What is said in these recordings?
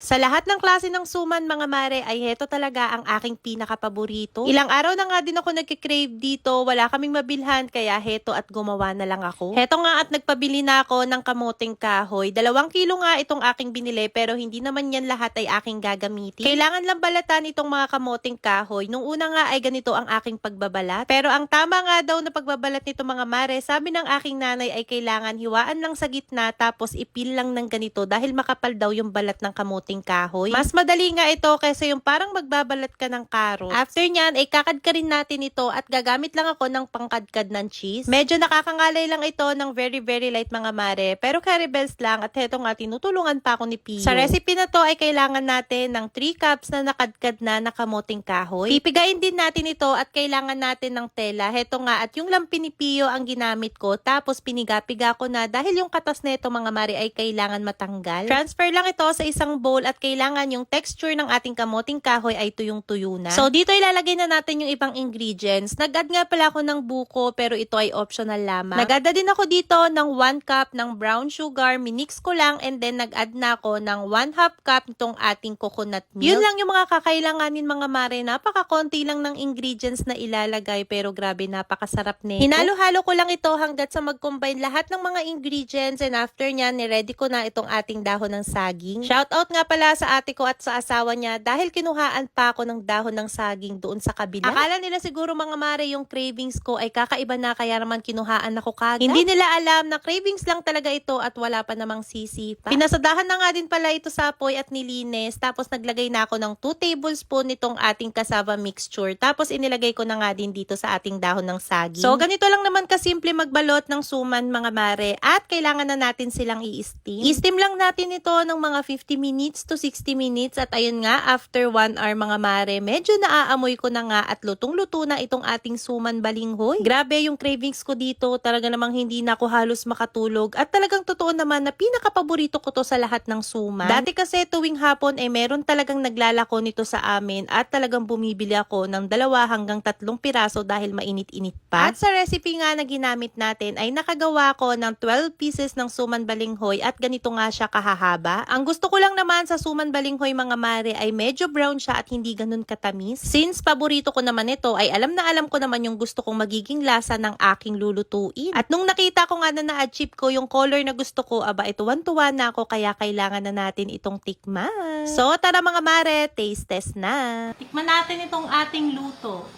Sa lahat ng klase ng suman mga mare ay heto talaga ang aking pinakapaborito. Ilang araw na nga din ako nagkikrave dito, wala kaming mabilhan kaya heto at gumawa na lang ako. Heto nga at nagpabili na ako ng kamuting kahoy. Dalawang kilo nga itong aking binili pero hindi naman yan lahat ay aking gagamitin. Kailangan lang balatan itong mga kamuting kahoy. Nung una nga ay ganito ang aking pagbabalat. Pero ang tama nga daw na pagbabalat nito mga mare, sabi ng aking nanay ay kailangan hiwaan lang sa gitna tapos ipil lang ng ganito dahil makapal daw yung balat ng kamuting kahoy. Mas madali nga ito kaysa yung parang magbabalat ka ng carrot. After nyan, ay kakadka rin natin ito at gagamit lang ako ng pangkadkad ng cheese. Medyo nakakangalay lang ito ng very very light mga mare. Pero caribels lang at heto nga tinutulungan pa ako ni Pio. Sa recipe na to ay kailangan natin ng 3 cups na nakadkad na nakamuting kahoy. Pipigain din natin ito at kailangan natin ng tela. Heto nga at yung lampi ni Pio ang ginamit ko tapos piniga-piga ko na dahil yung katas nito mga mare ay kailangan matanggal. Transfer lang ito sa isang bowl at kailangan yung texture ng ating kamuting kahoy ay tuyong-tuyo na. So dito ilalagay na natin yung ibang ingredients. Nag-add nga pala ako ng buko pero ito ay optional lamang. Nag-add na din ako dito ng 1 cup ng brown sugar. Minix ko lang and then nag-add na ako ng 1 half cup nitong ating coconut milk. Yun lang yung mga kakailanganin mga mare. Napaka-konti lang ng ingredients na ilalagay pero grabe napakasarap nito. Hinalo-halo ko lang ito hanggat sa mag-combine lahat ng mga ingredients and after nyan, niready ko na itong ating dahon ng saging. Shout out nga pala sa ate ko at sa asawa niya dahil kinuhaan pa ako ng dahon ng saging doon sa kabila. Akala nila siguro mga mare yung cravings ko ay kakaiba na kaya naman kinuhaan ako kagad. Hindi nila alam na cravings lang talaga ito at wala pa namang sisi pa. Pinasadahan na nga din pala ito sa apoy at nilinis tapos naglagay na ako ng 2 tablespoon nitong ating cassava mixture tapos inilagay ko na nga din dito sa ating dahon ng saging. So ganito lang naman kasimple magbalot ng suman mga mare at kailangan na natin silang i-steam. I-steam lang natin ito ng mga 50 minutes to 60 minutes at ayun nga after 1 hour mga mare medyo naaamoy ko na nga at lutong-luto na itong ating suman balinghoy. Grabe yung cravings ko dito talaga namang hindi na ako halos makatulog at talagang totoo naman na pinakapaborito ko to sa lahat ng suman. Dati kasi tuwing hapon eh meron talagang naglalako nito sa amin at talagang bumibili ako ng dalawa hanggang tatlong piraso dahil mainit-init pa. At sa recipe nga na ginamit natin ay nakagawa ko ng 12 pieces ng suman balinghoy at ganito nga siya kahahaba. Ang gusto ko lang naman sa suman balinghoy mga mare ay medyo brown siya at hindi ganun katamis. Since paborito ko naman ito ay alam na alam ko naman yung gusto kong magiging lasa ng aking lulutuin. At nung nakita ko nga na na-achieve ko yung color na gusto ko, aba ito tuwan na ako kaya kailangan na natin itong tikman. So tara mga mare, taste test na. Tikman natin itong ating luto.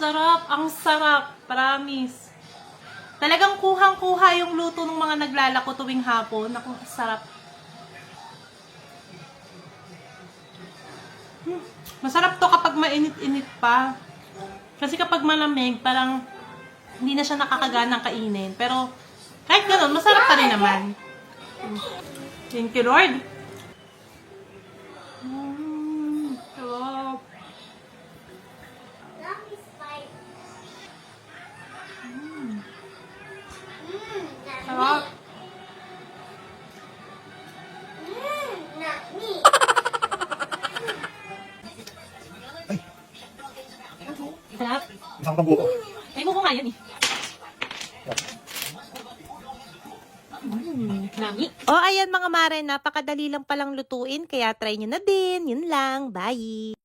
Sarap, ang sarap, promise. Talagang kuhang-kuha yung luto ng mga naglalako tuwing hapon. Naku, sarap. Hmm, Masarap to kapag mainit-init pa. Kasi kapag malamig, parang hindi na siya nakakaganang kainin. Pero kahit gano'n, masarap pa rin naman. Thank you, Lord. Sarap. Sarap. Isang kabuo. Ay, buko nga yan eh. Nami. Oh, ayan mga mare, napakadali lang palang lutuin, kaya try nyo na din. Yun lang, bye!